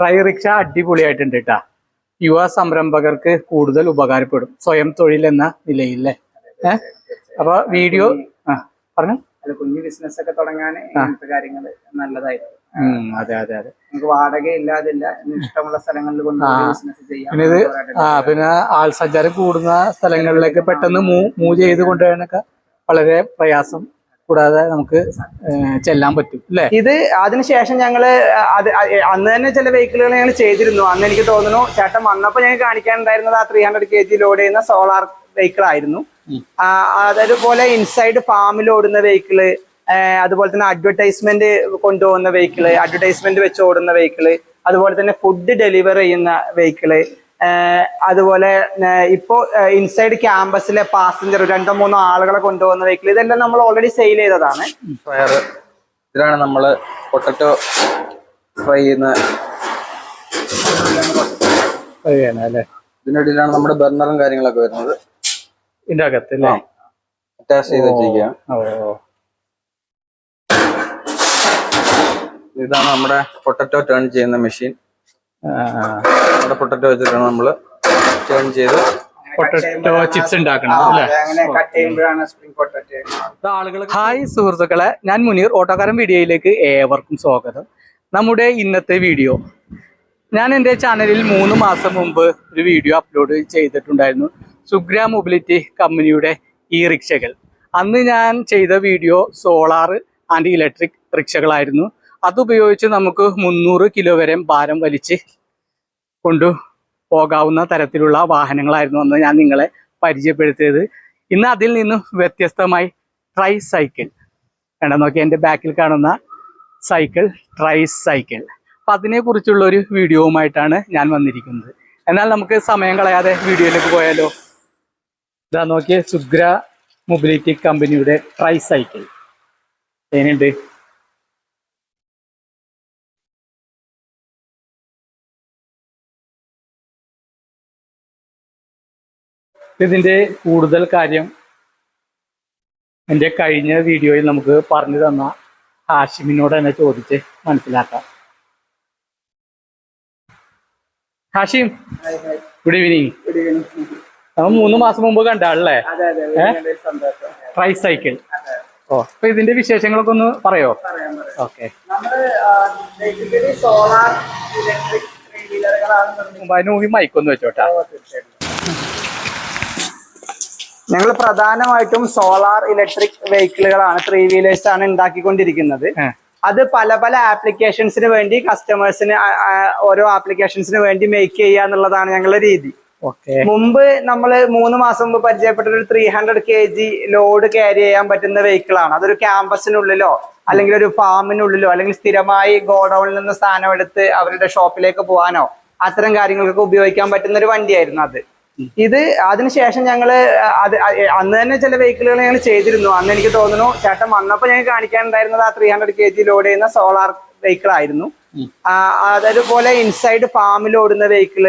Try rickshaw അടിപൊളിയായിട്ടുണ്ട് കേട്ടാ യുവ സംരംഭകർക്ക് കൂടുതൽ ഉപകാരപ്പെടും. സ്വയം തൊഴിൽ എന്ന നിലയില്ലേ ഏഹ് അപ്പൊ വീഡിയോ ആ പറഞ്ഞു. കുഞ്ഞു ബിസിനസ് ഒക്കെ തുടങ്ങാൻ ഇങ്ങനത്തെ കാര്യങ്ങൾ നല്ലതായിരിക്കും. അതെ അതെ അതെ. നമുക്ക് വാടക ഇല്ലാതില്ല. ഇഷ്ടമുള്ള സ്ഥലങ്ങളിൽ കൊണ്ട് ബിസിനസ് ചെയ്യാം. പിന്നെ ഇത് ആ പിന്നെ ആൾ സഞ്ചാരം കൂടുന്ന സ്ഥലങ്ങളിലേക്ക് പെട്ടെന്ന് മൂ മൂവ് ചെയ്ത് കൊണ്ടുപോകാനൊക്കെ വളരെ പ്രയാസം. കൂടാതെ നമുക്ക് ചെല്ലാൻ പറ്റും അല്ലേ? ഇത് അതിനുശേഷം ഞങ്ങൾ അത് അന്ന് തന്നെ ചില വെഹിക്കിളുകൾ ഞങ്ങൾ ചെയ്തിരുന്നു. അന്ന് എനിക്ക് തോന്നുന്നു ചേട്ടൻ വന്നപ്പോ ഞങ്ങൾ കാണിക്കാനുണ്ടായിരുന്നത് ആ three hundred K G load ചെയ്യുന്ന സോളാർ വെഹിക്കിൾ ആയിരുന്നു. അതേപോലെ ഇൻസൈഡ് ഫാമിൽ ഓടുന്ന വെഹിക്കിൾ അതുപോലെ തന്നെ അഡ്വർടൈസ്മെന്റ് കൊണ്ടുപോകുന്ന വെഹിക്കിൾ അഡ്വർടൈസ്മെന്റ് വെച്ച് ഓടുന്ന വെഹിക്കിൾ അതുപോലെ തന്നെ ഫുഡ് ഡെലിവർ ചെയ്യുന്ന വെഹിക്കിൾ അതുപോലെ ഇപ്പോ ഇൻസൈഡ് ക്യാമ്പസിലെ പാസഞ്ചർ രണ്ടോ മൂന്നോ ആളുകളെ കൊണ്ടുപോകുന്ന വെഹിക്കിൾ ഇതെല്ലാം നമ്മൾ ഓൾറെഡി സെയിൽ ചെയ്തതാണ്. ഫയർ ഇതിലാണ് നമ്മൾ പൊട്ടറ്റോ ഫ്രൈ ചെയ്യുന്ന ഇതിനിടയിലാണ് നമ്മുടെ ബർണറും കാര്യങ്ങളൊക്കെ വരുന്നത്. ഇതിന്റെ അകത്ത് അറ്റാച്ച് ചെയ്ത് ഇതാണ് നമ്മുടെ പൊട്ടറ്റോ ടേൺ ചെയ്യുന്ന മെഷീൻ. നമ്മുടെ പൊട്ടറ്റോ വെച്ചിട്ടാണ് നമ്മൾ ടേൺ ചെയ്ത് പൊട്ടറ്റോ ചിപ്സ് ഉണ്ടാക്കണം അല്ലേ? അങ്ങനെ കട്ട് ചെയ്യുമ്പോഴാണ് സ്പ്രിംഗ് പൊട്ടറ്റ് ഹായ് സുഹൃത്തുക്കളെ. ഞാൻ മുനീർ ഓട്ടോക്കാരൻ വീഡിയോയിലേക്ക് ഏവർക്കും സ്വാഗതം. നമ്മുടെ ഇന്നത്തെ വീഡിയോ. ഞാൻ എന്റെ ചാനലിൽ മൂന്ന് മാസം മുമ്പ് ഒരു വീഡിയോ അപ്ലോഡ് ചെയ്തിട്ടുണ്ടായിരുന്നു. സുഗ്ര മൊബിലിറ്റി കമ്പനിയുടെ ഈ റിക്ഷകൾ. അന്ന് ഞാൻ ചെയ്ത വീഡിയോ സോളാർ ആൻഡ് ഇലക്ട്രിക് റിക്ഷകളായിരുന്നു. അതുപയോഗിച്ച് നമുക്ക് മുന്നൂറ് കിലോ വരെ ഭാരം വലിച്ച് കൊണ്ടു പോകാവുന്ന തരത്തിലുള്ള വാഹനങ്ങളായിരുന്നു അന്ന് ഞാൻ നിങ്ങളെ പരിചയപ്പെടുത്തിയത്. ഇന്ന് അതിൽ നിന്നും വ്യത്യസ്തമായി ട്രൈ സൈക്കിൾ കണ്ട? നോക്കി എന്റെ ബാക്കിൽ കാണുന്ന സൈക്കിൾ ട്രൈ സൈക്കിൾ അപ്പം അതിനെക്കുറിച്ചുള്ള ഒരു വീഡിയോവുമായിട്ടാണ് ഞാൻ വന്നിരിക്കുന്നത്. എന്നാൽ നമുക്ക് സമയം കളയാതെ വീഡിയോയിലേക്ക് പോയാലോ? ഇതാ നോക്കിയ സുഗ്ര മൊബിലിറ്റി കമ്പനിയുടെ ട്രൈ സൈക്കിൾ എങ്ങനെയുണ്ട്? ഇതിന്റെ കൂടുതൽ കാര്യം എന്റെ കഴിഞ്ഞ വീഡിയോയിൽ നമുക്ക് പറഞ്ഞു തന്ന ഹാഷിമിനോട് തന്നെ ചോദിച്ച് മനസ്സിലാക്കാം. ഹാഷിം ഗുഡ് ഈവനിങ് നമ്മൾ മൂന്ന് മാസം മുമ്പ് സന്തോഷം. ട്രൈ സൈക്കിൾ ഓ അപ്പൊ ഇതിന്റെ വിശേഷങ്ങളൊക്കെ ഒന്ന് പറയോ? ഓക്കെ. അതിന് മുമ്പ് മൈക്കൊന്ന് വെച്ചോട്ടാ. ഞങ്ങൾ പ്രധാനമായിട്ടും സോളാർ ഇലക്ട്രിക് വെഹിക്കിളുകളാണ് ത്രീ വീലേഴ്സ് ആണ് ഉണ്ടാക്കിക്കൊണ്ടിരിക്കുന്നത്. അത് പല പല ആപ്ലിക്കേഷൻസിന് വേണ്ടി കസ്റ്റമേഴ്സിന് ഓരോ ആപ്ലിക്കേഷൻസിന് വേണ്ടി മേക്ക് ചെയ്യുക എന്നുള്ളതാണ് ഞങ്ങളുടെ രീതി. ഓക്കെ. മുമ്പ് നമ്മൾ മൂന്ന് മാസം മുമ്പ് പരിചയപ്പെട്ട ഒരു three hundred K G load carry ചെയ്യാൻ പറ്റുന്ന വെഹിക്കിൾ ആണ് അതൊരു ക്യാമ്പസിനുള്ളിലോ അല്ലെങ്കിൽ ഒരു ഫാമിനുള്ളിലോ അല്ലെങ്കിൽ സ്ഥിരമായി ഗോഡൌണിൽ നിന്ന് സ്ഥാനം എടുത്ത് അവരുടെ ഷോപ്പിലേക്ക് പോകാനോ അത്തരം കാര്യങ്ങൾക്കൊക്കെ ഉപയോഗിക്കാൻ പറ്റുന്ന ഒരു വണ്ടിയായിരുന്നു അത്. ഇത് അതിനുശേഷം ഞങ്ങൾ അത് അന്ന് തന്നെ ചില വെഹിക്കിളുകൾ ഞങ്ങൾ ചെയ്തിരുന്നു. അന്ന് എനിക്ക് തോന്നുന്നു ചേട്ടൻ വന്നപ്പോ ഞങ്ങൾ കാണിക്കാനുണ്ടായിരുന്നത് ആ three hundred K G load ചെയ്യുന്ന സോളാർ വെഹിക്കിൾ ആയിരുന്നു. അതേപോലെ ഇൻസൈഡ് ഫാമിൽ ഓടുന്ന വെഹിക്കിൾ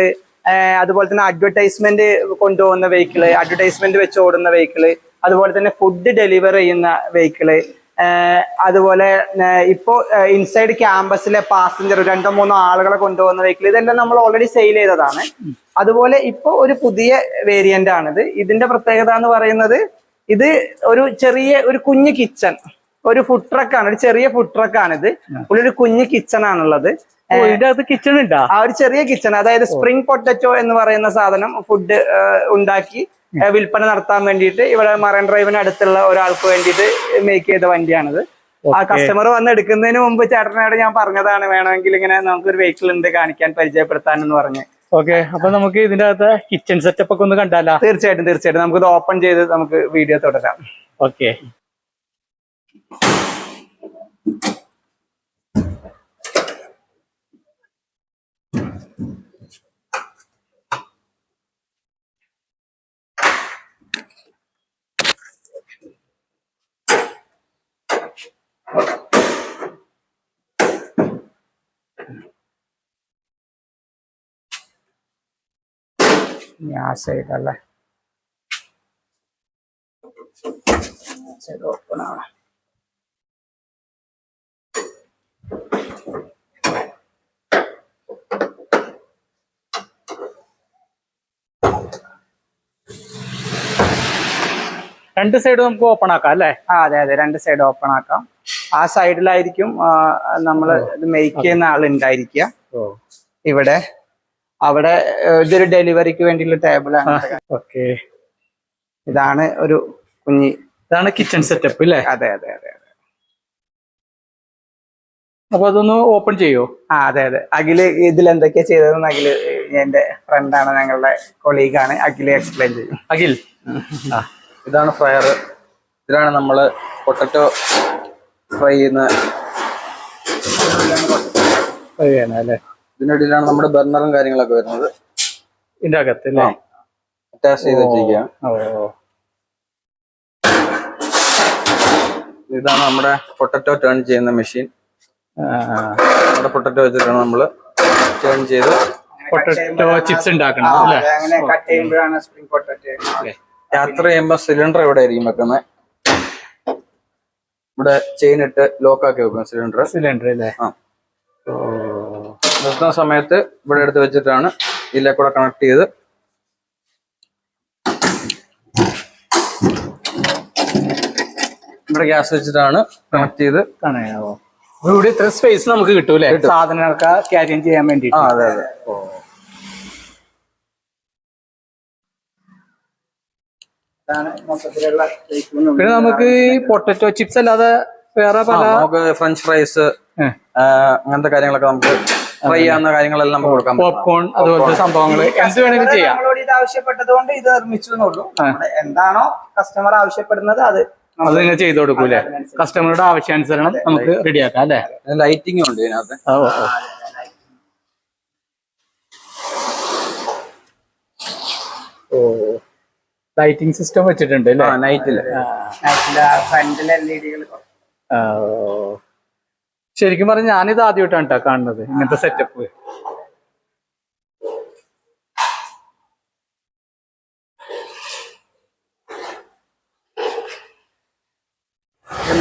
അതുപോലെ തന്നെ അഡ്വർടൈസ്മെന്റ് കൊണ്ടുപോകുന്ന വെഹിക്കിൾ അഡ്വർടൈസ്മെന്റ് വെച്ച് ഓടുന്ന വെഹിക്കിൾ അതുപോലെ തന്നെ ഫുഡ് ഡെലിവർ ചെയ്യുന്ന വെഹിക്കിൾ അതുപോലെ ഇപ്പോ ഇൻസൈഡ് ക്യാമ്പസിലെ പാസഞ്ചർ രണ്ടോ മൂന്നോ ആളുകളെ കൊണ്ടുപോകുന്ന വെഹിക്കിൾ ഇതെല്ലാം നമ്മൾ ഓൾറെഡി സെയിൽ ചെയ്തതാണ്. അതുപോലെ ഇപ്പോ ഒരു പുതിയ വേരിയന്റ് ആണിത്. ഇതിന്റെ പ്രത്യേകത എന്ന് പറയുന്നത് ഇത് ഒരു ചെറിയ ഒരു കുഞ്ഞു കിച്ചൺ ഒരു ഫുഡ് ട്രക്കാണ് ഒരു ചെറിയ ഫുഡ് ട്രക്കാണിത് ഒരു കുഞ്ഞു കിച്ചൺ ആണുള്ളത്. കിച്ചൺ ഉണ്ടാ ആ ഒരു ചെറിയ കിച്ചൺ അതായത് സ്പ്രിംഗ് പൊട്ടറ്റോ എന്ന് പറയുന്ന സാധനം ഫുഡ് ഉണ്ടാക്കി വിൽപ്പന നടത്താൻ വേണ്ടിയിട്ട് ഇവിടെ മറൈൻ ഡ്രൈവിന് അടുത്തുള്ള ഒരാൾക്ക് വേണ്ടിയിട്ട് മേക്ക് ചെയ്ത വണ്ടിയാണിത്. ആ കസ്റ്റമർ വന്ന് എടുക്കുന്നതിന് മുമ്പ് ചേട്ടനോട് ഞാൻ പറഞ്ഞതാണ് വേണമെങ്കിൽ ഇങ്ങനെ നമുക്കൊരു വെഹിക്കിൾ ഉണ്ട് കാണിക്കാൻ പരിചയപ്പെടുത്താൻ എന്ന് പറഞ്ഞ്. ഓക്കെ അപ്പൊ നമുക്ക് ഇതിന്റെ അകത്ത് കിച്ചൺ സെറ്റപ്പ് ഒക്കെ ഒന്ന് കണ്ടാലാ? തീർച്ചയായിട്ടും തീർച്ചയായിട്ടും. ഇത് ഓപ്പൺ ചെയ്ത് നമുക്ക് വീഡിയോ തുടരാം. ഓക്കെ ഇനി ആ സൈഡല്ലേ സൈഡ് ഓപ്പൺ ആണ് രണ്ട് സൈഡ് നമുക്ക് ഓപ്പൺ ആക്കാം അല്ലേ? ആ അതെ അതെ രണ്ട് സൈഡ് ഓപ്പൺ ആക്കാം. ആ സൈഡിലായിരിക്കും നമ്മൾ ഇത് മേക്ക് ചെയ്യുന്ന ആൾ ഉണ്ടായിരിക്കുക ഇവിടെ അവിടെ ഇതൊരു ഡെലിവറിക്ക് വേണ്ടിയുള്ള ടേബിളാണ് ഓക്കെ. ഇതാണ് ഒരു കുഞ്ഞി ഇതാണ് കിച്ചൺ സെറ്റപ്പ് അല്ലേ അതെ അതെ അതെ അതെ. അപ്പൊ അതൊന്ന് ഓപ്പൺ ചെയ്യോ? ആ അതെ അതെ. അഖിൽ ഇതിൽ എന്തൊക്കെയാ ചെയ്തതെന്ന് അഖിൽ എന്റെ ഫ്രണ്ടാണ് ഞങ്ങളുടെ കൊളീഗാണ് അഖിൽ എക്സ്പ്ലെയിൻ ചെയ്യും. അഖിൽ. ഇതാണ് ഫ്രയർ. ഇതിലാണ് നമ്മൾ പൊട്ടറ്റോ ഫ്രൈ ചെയ്യുന്ന ശരിയാണ് അല്ലേ? ഇതിനിടയിലാണ് ഇടയിലാണ് നമ്മുടെ ബർണറും കാര്യങ്ങളൊക്കെ വരുന്നത്. ഇതിന്റെ അകത്ത് അല്ലേ അറ്റാച്ച് ചെയ്ത് വെച്ചിരിക്കുക ഇതാണ് നമ്മുടെ പൊട്ടറ്റോ ടേൺ ചെയ്യുന്ന മെഷീൻ നമ്മുടെ പൊട്ടറ്റോ വെച്ചിട്ടാണ് നമ്മൾ ടേൺ ചെയ്ത് പൊട്ടറ്റോ ചിപ്സ് ഉണ്ടാക്കണം ആ, അല്ലേ? അങ്ങനെ കട്ട് ചെയ്യുമ്പോഴാണ് സ്പ്രിംഗ് പൊട്ടറ്റ് യാത്ര ചെയ്യുമ്പോൾ സിലിണ്ടർ എവിടെ ആയിരിക്കും വെക്കുന്നത്. ഇവിടെ ചെയിൻ ഇട്ട് ലോക്ക് ആക്കി വെക്കും സിലിണ്ടർ സിലിണ്ടർ അല്ലേ? ആ. നിർത്തുന്ന സമയത്ത് ഇവിടെ എടുത്ത് വെച്ചിട്ടാണ് ഇതിലെ കൂടെ കണക്ട് ചെയ്ത്. ഇവിടെ ഗ്യാസ് വെച്ചിട്ടാണ് കണക്ട് ചെയ്ത്. ഇവിടെ ഇത്ര സ്പേസ് നമുക്ക് കിട്ടൂലേ സാധനങ്ങൾക്ക് ക്യാരി ചെയ്യാൻ വേണ്ടി അതെ അതെ. പിന്നെ നമുക്ക് ഈ പൊട്ടറ്റോ ചിപ്സ് അല്ലാതെ വേറെ പല നമുക്ക് ഫ്രഞ്ച് ഫ്രൈസ് അങ്ങനത്തെ കാര്യങ്ങളൊക്കെ നമുക്ക് ഫ്രൈ ചെയ്യാവുന്ന കാര്യങ്ങളെല്ലാം നമുക്ക് കൊടുക്കാം പോപ്കോൺ അതുപോലത്തെ സംഭവങ്ങൾ എന്ത് വേണമെങ്കിലും ചെയ്യാം. ഇത് ആവശ്യപ്പെട്ടത് കൊണ്ട് ഇത് നിർമ്മിച്ചു എന്നുള്ളൂ. എന്താണോ കസ്റ്റമർ ആവശ്യപ്പെടുന്നത് അത് അത് നിങ്ങൾ ചെയ്തു കൊടുക്കൂലേ? കസ്റ്റമറുടെ ആവശ്യാനുസരണം നമുക്ക് റെഡിയാക്കാം അല്ലേ? ലൈറ്റിംഗ് ഉണ്ട് ഇതിനകത്ത് ഓ, ഓ. ഓ ലൈറ്റിംഗ് സിസ്റ്റം വെച്ചിട്ടുണ്ട് അല്ലേ? നൈറ്റിൽ ഫ്രണ്ടിലെ എൽ ഇ ഡികൾ. ശരിക്കും പറഞ്ഞ ഞാനിത് ആദ്യമായിട്ടാണ് കേട്ടോ കാണുന്നത് ഇങ്ങനത്തെ സെറ്റപ്പ്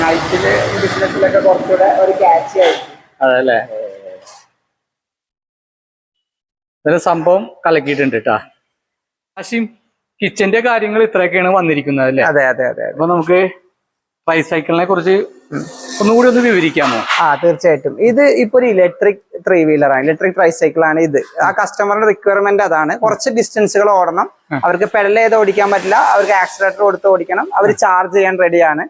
നൈറ്റിൽ ബിസിനസ്സിലൊക്കെ കുറച്ചുകൂടെ ഒരു ക്യാച്ച് ആയിരിക്കും. അതല്ലേ? ഇതിന് സംഭവം കലക്കിയിട്ടുണ്ട് കേട്ടാ ആഷിം കിച്ചന്റെ കാര്യങ്ങൾ ഇത്രയൊക്കെയാണ് വന്നിരിക്കുന്നത് അല്ലേ? അതെ അതെ അതെ അപ്പൊ നമുക്ക് ട്രൈസൈക്കിളിനെ കുറിച്ച് ഒന്നുകൂടി ഒന്ന് വിവരിക്കാമോ? ആ തീർച്ചയായിട്ടും. ഇത് ഇപ്പൊ ഒരു ഇലക്ട്രിക് ത്രീ വീലറാണ് ഇലക്ട്രിക് ട്രൈസൈക്കിൾ ആണ് ഇത്. ആ കസ്റ്റമറുടെ റിക്വയർമെന്റ് അതാണ്. കുറച്ച് ഡിസ്റ്റൻസുകൾ ഓടണം. അവർക്ക് പെഡൽ ചെയ്ത് ഓടിക്കാൻ പറ്റില്ല. അവർക്ക് ആക്സിലേറ്റർ കൊടുത്ത് ഓടിക്കണം. അവർ ചാർജ് ചെയ്യാൻ റെഡിയാണ്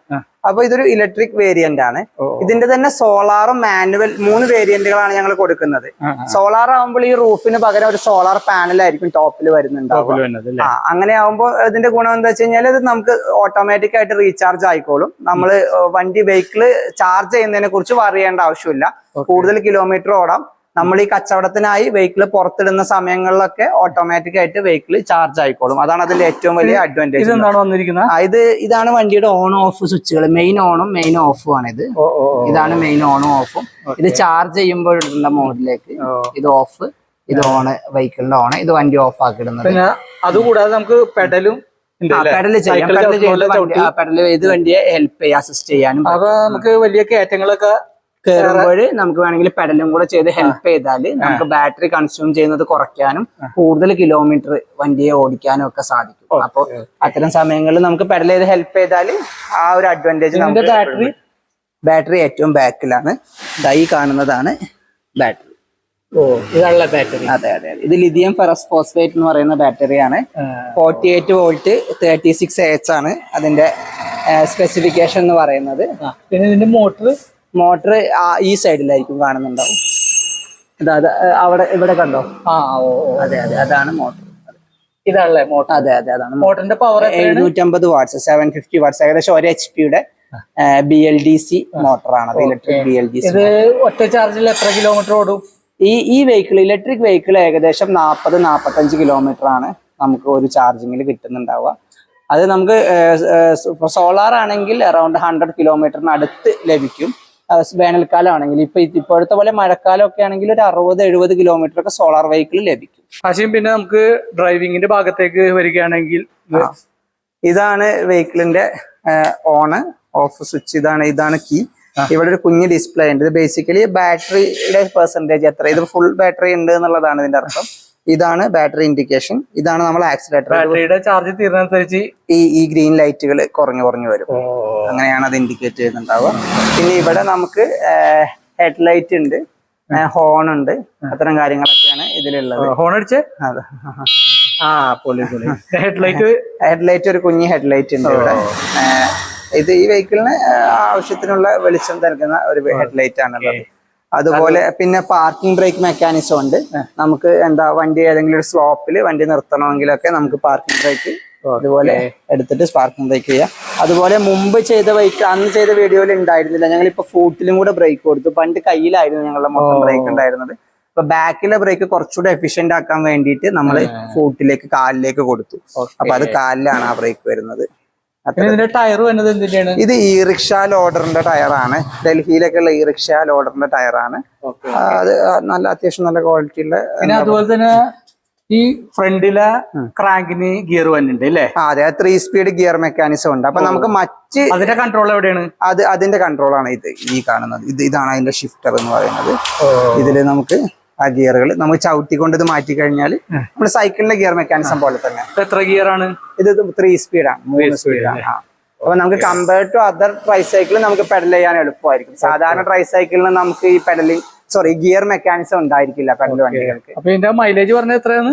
അപ്പൊ ഇതൊരു ഇലക്ട്രിക് വേരിയന്റ് ആണ്. ഇതിന്റെ തന്നെ സോളാറും മാനുവൽ മൂന്ന് വേരിയന്റുകളാണ് ഞങ്ങൾ കൊടുക്കുന്നത്. സോളാർ ആവുമ്പോൾ ഈ റൂഫിന് പകരം ഒരു സോളാർ പാനലായിരിക്കും ടോപ്പിൽ വരുന്നുണ്ട് ടോപ്പിൽ അല്ലേ? അങ്ങനെ ആവുമ്പോൾ ഇതിന്റെ ഗുണം എന്താ വെച്ച് കഴിഞ്ഞാൽ ഇത് നമുക്ക് ഓട്ടോമാറ്റിക് ആയിട്ട് റീചാർജ് ആയിക്കോളും. നമ്മൾ വണ്ടി വെഹിക്കിൾ ചാർജ് ചെയ്യുന്നതിനെ കുറിച്ച് പറയേണ്ട ആവശ്യമില്ല. കൂടുതൽ കിലോമീറ്റർ ഓടാം. നമ്മൾ ഈ കച്ചവടത്തിനായി വെഹിക്കിൾ പുറത്തിടുന്ന സമയങ്ങളിലൊക്കെ ഓട്ടോമാറ്റിക് ആയിട്ട് വെഹിക്കിൾ ചാർജ് ആയിക്കോളും. അതാണ് അതിന്റെ ഏറ്റവും വലിയ അഡ്വാന്റേജ് ഇത് ഇതാണ് വണ്ടിയുടെ ഓൺ ഓഫ് സ്വിച്ചുകൾ മെയിൻ ഓണും മെയിൻ ഓഫും ആണ് ഇത് ഇതാണ് മെയിൻ ഓണും ഓഫും ഇത് ചാർജ് ചെയ്യുമ്പോൾ ഇടുന്ന മോഡിലേക്ക് ഇത് ഓഫ് ഇത് ഓണ് വെഹിക്കിളിന്റെ ഓണ് ഇത് വണ്ടി ഓഫ് ആക്കി ഇടുന്നത്. അതുകൂടാതെ നമുക്ക് പെഡലും ചെയ്യാം. ചെയ്ത് വണ്ടിയെ ഹെൽപ്പ് ചെയ്യാം അസിസ്റ്റ് ചെയ്യാനും അപ്പൊ നമുക്ക് വലിയ കയറ്റങ്ങളൊക്കെ കയറുമ്പോൾ നമുക്ക് വേണമെങ്കിൽ പെഡലും കൂടെ ചെയ്ത് ഹെൽപ്പ് ചെയ്താൽ നമുക്ക് ബാറ്ററി കൺസ്യൂം ചെയ്യുന്നത് കുറയ്ക്കാനും കൂടുതൽ കിലോമീറ്റർ വണ്ടിയെ ഓടിക്കാനും ഒക്കെ സാധിക്കും. അപ്പോൾ അത്തരം സമയങ്ങളിൽ നമുക്ക് പെഡൽ ചെയ്ത് ഹെൽപ്പ് ചെയ്താൽ ആ ഒരു അഡ്വാന്റേജ് നമുക്ക് ബാറ്ററി ബാറ്ററി ഏറ്റവും ബാക്കിലാണ് ഡൈ ഈ കാണുന്നതാണ് ബാറ്ററി. ബാറ്ററി? അതെ അതെ ഇത് ലിഥിയം ഫെറസ് ഫോസ്ഫേറ്റ് എന്ന് പറയുന്ന ബാറ്ററിയാണ് forty eight volt thirty six H ആണ് അതിന്റെ സ്പെസിഫിക്കേഷൻ എന്ന് പറയുന്നത്. പിന്നെ ഇതിന്റെ മോട്ടർ? മോട്ടർ ഈ സൈഡിലായിരിക്കും കാണുന്നുണ്ടാവും. അതാ അവിടെ ഇവിടെ കണ്ടോ? ആ ഓ ഓ. അതെ അതെ അതാണ് മോട്ടർ. ഇതാണല്ലേ മോട്ടർ? അതെ അതെ അതാണ് മോട്ടറിന്റെ പവർ എഴുന്നൂറ്റമ്പത് വാട്ട്സ് സെവൻ ഫിഫ്റ്റി വാട്ട്സ് ഏകദേശം ഒരു എച്ച് പിയുടെ B L D C മോട്ടറാണ്. Electric B L D C ഇത് ഒറ്റ ചാർജിൽ എത്ര കിലോമീറ്റർ ഓടും? ഈ ഈ വെഹിക്കിൾ ഇലക്ട്രിക് വെഹിക്കിൾ ഏകദേശം നാൽപ്പത് നാൽപ്പത്തഞ്ച് കിലോമീറ്റർ ആണ് നമുക്ക് ഒരു ചാർജിങ്ങിൽ കിട്ടുന്നുണ്ടാവുക. അത് നമുക്ക് സോളാർ ആണെങ്കിൽ അറൗണ്ട് ഹൺഡ്രഡ് കിലോമീറ്ററിന് അടുത്ത് ലഭിക്കും. വേനൽക്കാലം ആണെങ്കിൽ ഇപ്പൊ ഇപ്പോഴത്തെ പോലെ മഴക്കാലം ഒക്കെ ആണെങ്കിൽ ഒരു അറുപത് എഴുപത് കിലോമീറ്റർ ഒക്കെ സോളാർ വെഹിക്കിൾ ലഭിക്കും. ആശയം പിന്നെ നമുക്ക് ഡ്രൈവിംഗിന്റെ ഭാഗത്തേക്ക് വരികയാണെങ്കിൽ ഇതാണ് വെഹിക്കിളിന്റെ ഓണ് ഓഫ് സ്വിച്ച്. ഇതാണ് ഇതാണ് കീ ഇവിടെ ഒരു കുഞ്ഞ് ഡിസ്പ്ലേ ഉണ്ട്. ഇത് ബേസിക്കലി ബാറ്ററിയുടെ പെർസെന്റേജ് എത്ര? ഇത് ഫുൾ ബാറ്ററി ഉണ്ട് എന്നുള്ളതാണ് ഇതിന്റെ അർത്ഥം. ഇതാണ് ബാറ്ററി ഇൻഡിക്കേഷൻ ഇതാണ് നമ്മൾ ആക്സിലേറ്റർ ബാറ്ററിയുടെ ചാർജ് തീർന്നനുസരിച്ച് ഈ ഈ ഗ്രീൻ ലൈറ്റുകൾ കുറഞ്ഞു കുറഞ്ഞു വരും. അങ്ങനെയാണ് അത് ഇൻഡിക്കേറ്റ് ചെയ്യുന്നുണ്ടാവുക. പിന്നെ ഇവിടെ നമുക്ക് ഹെഡ് ലൈറ്റ് ഉണ്ട്. ഹോൺ ഉണ്ട്. അത്തരം കാര്യങ്ങളൊക്കെയാണ് ഇതിലുള്ളത്. ഹോൺ അടിച്ച്? അതെ. ആ പൊളി പൊളി. ഹെഡ്ലൈറ്റ് ഹെഡ്ലൈറ്റ് ഒരു കുഞ്ഞി ഹെഡ്ലൈറ്റ് ഉണ്ട് ഇവിടെ. ഇത് ഈ വെഹിക്കിളിന് ആവശ്യത്തിനുള്ള വെളിച്ചം നൽകുന്ന ഒരു ഹെഡ് ലൈറ്റ് ആണുള്ളത്. അതുപോലെ പിന്നെ പാർക്കിംഗ് ബ്രേക്ക് മെക്കാനിസം ഉണ്ട്. നമുക്ക് എന്താ വണ്ടി ഏതെങ്കിലും ഒരു സ്ലോപ്പിൽ വണ്ടി നിർത്തണമെങ്കിലൊക്കെ നമുക്ക് പാർക്കിംഗ് ബ്രേക്ക് അതുപോലെ എടുത്തിട്ട് സ്പാർക്കിംഗ് ബ്രേക്ക് ചെയ്യാം. അതുപോലെ മുമ്പ് ചെയ്ത വെഹിക്കിൾ അന്ന് ചെയ്ത വീഡിയോയിൽ ഉണ്ടായിരുന്നില്ല. ഞങ്ങൾ ഇപ്പൊ ഫൂട്ടിലും കൂടെ ബ്രേക്ക് കൊടുത്തു. പണ്ട് കയ്യിലായിരുന്നു ഞങ്ങളുടെ മൊത്തം ബ്രേക്ക് ഉണ്ടായിരുന്നത്. അപ്പൊ ബാക്കിലെ ബ്രേക്ക് കുറച്ചുകൂടെ എഫിഷ്യന്റ് ആക്കാൻ വേണ്ടിയിട്ട് നമ്മൾ ഫൂട്ടിലേക്ക് കാലിലേക്ക് കൊടുത്തു. അപ്പൊ അത് കാലിലാണ് ആ ബ്രേക്ക് വരുന്നത്. ടയർ വരുന്നത് എന്തിന്റെയാണ്? ഇത് ഈ റിക്ഷ ലോഡറിന്റെ ടയറാണ്. ഡൽഹിയിലൊക്കെ ഉള്ള ഈ റിക്ഷ ലോഡറിന്റെ ടയറാണ്. അത് നല്ല അത്യാവശ്യം നല്ല ക്വാളിറ്റി ഉള്ള പിന്നെ അതുപോലെ തന്നെ ഈ ഫ്രണ്ടിലെ ക്രാങ്കിന് ഗിയർ വന്നിട്ടുണ്ട് അല്ലേ? അതെ ത്രീ സ്പീഡ് ഗിയർ മെക്കാനിസം ഉണ്ട്. അപ്പൊ നമുക്ക് മറ്റ് അതിന്റെ കൺട്രോൾ എവിടെയാണ്? അത് അതിന്റെ കൺട്രോൾ ആണ് ഇത് ഈ കാണുന്നത്. ഇത് ഇതാണ് അതിന്റെ ഷിഫ്റ്റർ എന്ന് പറയുന്നത്. ഇതിൽ നമുക്ക് ആ ഗിയറുകൾ നമുക്ക് ചവിട്ടിക്കൊണ്ട് ഇത് മാറ്റി കഴിഞ്ഞാൽ നമ്മൾ സൈക്കിളിന്റെ ഗിയർ മെക്കാനിസം പോലെ തന്നെ. എത്ര ഗിയർ ആണ് ഇത് ത്രീ സ്പീഡാണ് മൂന്ന് സ്പീഡാണ് അപ്പൊ നമുക്ക് compare to other tricycle നമുക്ക് പെഡൽ ചെയ്യാൻ എളുപ്പമായിരിക്കും. സാധാരണ ട്രൈ സൈക്കിളിന് നമുക്ക് ഈ പെഡലിംഗ് സോറി ഗിയർ മെക്കാനിസം ഉണ്ടായിരിക്കില്ല പെഡൽ വണ്ടികൾക്ക്. അപ്പൊ ഇതിന്റെ മൈലേജ് പറഞ്ഞത് എത്രയാണ്?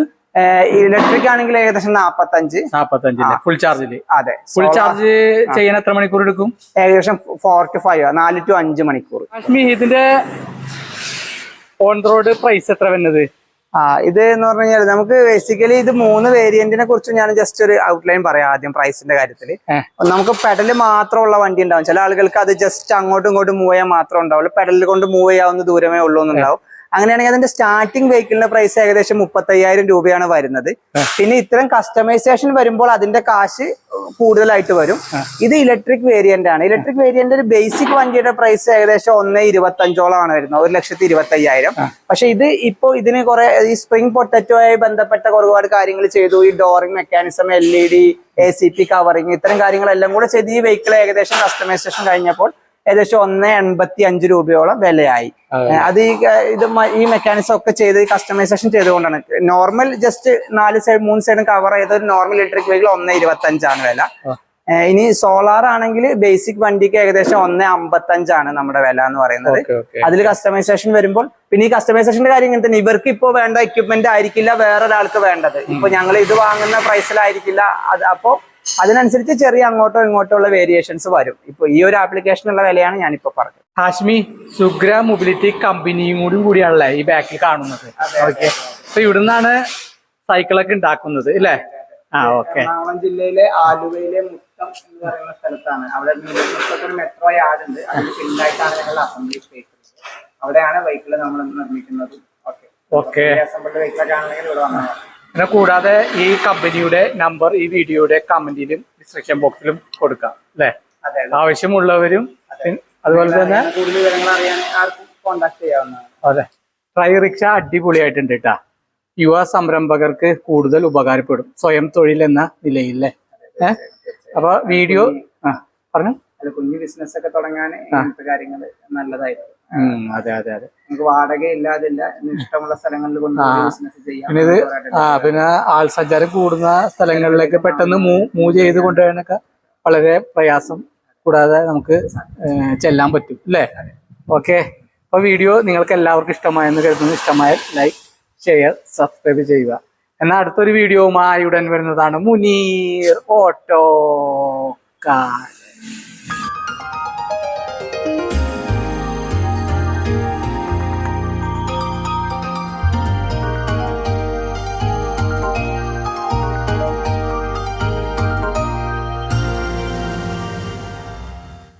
ഇലക്ട്രിക് ആണെങ്കിൽ ഏകദേശം നാപ്പത്തഞ്ച്. നാപ്പത്തഞ്ച് ഫുൾ ചാർജിൽ അതെ. ഫുൾ ചാർജ് ചെയ്യാൻ എത്ര മണിക്കൂർ എടുക്കും? ഏകദേശം ഫോർ ടു ഫൈവ് നാല് ടു അഞ്ച് മണിക്കൂർ. ഇതിന്റെ ഓൺ റോഡ് പ്രൈസ് എത്ര വരുന്നത്? ആ ഇത് എന്ന് പറഞ്ഞു കഴിഞ്ഞാൽ നമുക്ക് ബേസിക്കലി ഇത് മൂന്ന് വേരിയന്റിനെ കുറിച്ച് ഞാൻ ജസ്റ്റ് ഒരു ഔട്ട്ലൈൻ പറയാം ആദ്യം പ്രൈസിന്റെ കാര്യത്തിൽ നമുക്ക് പെഡൽ മാത്രമുള്ള വണ്ടി ഉണ്ടാവും. ചില ആളുകൾക്ക് അത് ജസ്റ്റ് അങ്ങോട്ടും ഇങ്ങോട്ടും മൂവ് ചെയ്യാൻ മാത്രം ഉണ്ടാവുള്ളൂ. പെഡലിൽ കൊണ്ട് മൂവ് ചെയ്യാവുന്ന ദൂരമേ ഉള്ളൂ എന്നുണ്ടാവും. അങ്ങനെയാണെങ്കിൽ അതിന്റെ സ്റ്റാർട്ടിംഗ് വെഹിക്കിളിന്റെ പ്രൈസ് ഏകദേശം മുപ്പത്തയ്യായിരം രൂപയാണ് വരുന്നത്. പിന്നെ ഇത്തരം കസ്റ്റമൈസേഷൻ വരുമ്പോൾ അതിന്റെ കാശ് കൂടുതലായിട്ട് വരും. ഇത് ഇലക്ട്രിക് വേരിയന്റ് ആണ്. ഇലക്ട്രിക് വേരിയന്റ് ഒരു ബേസിക് വണ്ടിയുടെ പ്രൈസ് ഏകദേശം ഒന്ന് ഇരുപത്തി അഞ്ചോളമാണ് വരുന്നത്. ഒരു ലക്ഷത്തി ഇരുപത്തി അയ്യായിരം പക്ഷെ ഇത് ഇപ്പോ ഇതിന് കുറെ ഈ സ്പ്രിംഗ് പൊട്ടറ്റോ ആയി ബന്ധപ്പെട്ട ഒരുപാട് കാര്യങ്ങൾ ചെയ്തു. ഈ ഡോറിംഗ് mechanism L E D A C P covering ഇത്തരം കാര്യങ്ങളെല്ലാം കൂടെ ചെയ്ത് ഈ വെഹിക്കിൾ ഏകദേശം കസ്റ്റമൈസേഷൻ കഴിഞ്ഞപ്പോൾ ഏകദേശം ഒന്ന് എൺപത്തി അഞ്ച് രൂപയോളം വിലയായി. അത്. ഈ ഇത് ഈ മെക്കാനിസം ഒക്കെ ചെയ്ത് കസ്റ്റമൈസേഷൻ ചെയ്തുകൊണ്ടാണ്. നോർമൽ ജസ്റ്റ് നാല് സൈഡ് മൂന്ന് സൈഡും കവർ ചെയ്ത ഒരു നോർമൽ ഇലക്ട്രിക് വെഹിക്കിൾ ഒന്ന് ഇരുപത്തി അഞ്ചാണ് വില ഇനി സോളാർ ആണെങ്കിൽ ബേസിക് വണ്ടിക്ക് ഏകദേശം ഒന്ന് അമ്പത്തി അഞ്ചാണ് നമ്മുടെ വില എന്ന് പറയുന്നത്. അതിൽ കസ്റ്റമൈസേഷൻ വരുമ്പോൾ പിന്നെ ഈ കസ്റ്റമൈസേഷന്റെ കാര്യം ഇങ്ങനെ തന്നെ. ഇവർക്ക് ഇപ്പോ വേണ്ട എക്യുപ്മെന്റ് ആയിരിക്കില്ല വേറൊരാൾക്ക് വേണ്ടത്. ഇപ്പൊ ഞങ്ങൾ ഇത് വാങ്ങുന്ന പ്രൈസിലായിരിക്കില്ല അത് അപ്പോ അതിനനുസരിച്ച് ചെറിയ അങ്ങോട്ടോ ഇങ്ങോട്ടോ ഉള്ള വേരിയേഷൻസ് വരും. ഇപ്പൊ ഈ ഒരു ആപ്ലിക്കേഷനുള്ള വിലയാണ് ഞാനിപ്പോ പറഞ്ഞത്. ഹാഷ്മി സുഗ്ര മൊബിലിറ്റി കമ്പനിയും കൂടി കൂടിയാണല്ലേ ഈ ബാക്കിൽ കാണുന്നത്? ഓക്കെ അപ്പൊ ഇവിടുന്നാണ് സൈക്കിളൊക്കെ ഉണ്ടാക്കുന്നത് ഇല്ലേ? ആ ഓക്കെ എറണാകുളം ജില്ലയിലെ ആലുവയിലെ മുത്തം എന്ന് പറയുന്ന സ്ഥലത്താണ്. അവിടെ മെട്രോ യാർഡ് ഉണ്ട്. അതിന് പിന്നിലായിട്ടാണ് ഞങ്ങൾ അസംബ്ലി സ്പേസ് അവിടെയാണ് വെഹിക്കിൾ നമ്മൾ നിർമ്മിക്കുന്നത്. ഓക്കെ ഓക്കെ അസംബ്ലി വെഹിക്കിളൊക്കെ ആണെങ്കിൽ ഇവിടെ വന്നാൽ മതി. പിന്നെ കൂടാതെ ഈ കമ്പനിയുടെ നമ്പർ ഈ വീഡിയോയുടെ കമന്റിലും ഡിസ്ക്രിപ്ഷൻ ബോക്സിലും കൊടുക്കാം അല്ലെ? അതെ ആവശ്യമുള്ളവരും അതുപോലെ തന്നെ കൂടുതൽ വിവരങ്ങൾ അറിയാൻ ആർക്കും കോണ്ടാക്ട് ചെയ്യാവുന്നതാണ്. അതെ. ട്രൈ റിക്ഷ അടിപൊളിയായിട്ടുണ്ട് കേട്ടാ യുവ സംരംഭകർക്ക് കൂടുതൽ ഉപകാരപ്പെടും. സ്വയം തൊഴിൽ എന്ന നിലയില്ലേ ഏഹ് അപ്പൊ വീഡിയോ ആ പറഞ്ഞു. കുഞ്ഞു ബിസിനസ് ഒക്കെ തുടങ്ങാൻ കാര്യങ്ങൾ കാര്യങ്ങൾ നല്ലതായിരിക്കും. അതെ അതെ അതെ. നമുക്ക് വാടക ഇല്ലാതില്ല ഇഷ്ടമുള്ള സ്ഥലങ്ങളിൽ കൊണ്ടുപോയി ബിസിനസ് ചെയ്യാം. പിന്നെ ഇത് ആ പിന്നെ ആൾ സഞ്ചാരം കൂടുന്ന സ്ഥലങ്ങളിലേക്ക് പെട്ടെന്ന് മൂ മൂവ് ചെയ്ത് കൊണ്ടുപോകാനൊക്കെ വളരെ പ്രയാസം കൂടാതെ നമുക്ക് ചെല്ലാൻ പറ്റും അല്ലേ? ഓക്കെ. അപ്പൊ വീഡിയോ നിങ്ങൾക്ക് എല്ലാവർക്കും ഇഷ്ടമായെന്ന് കരുതുന്നു. ഇഷ്ടമായാൽ ലൈക്ക് ഷെയർ സബ്സ്ക്രൈബ് ചെയ്യുക. എന്നാൽ അടുത്തൊരു വീഡിയോ ഉടൻ വരുന്നതാണ് മുനീർ ഓട്ടോ കാർ.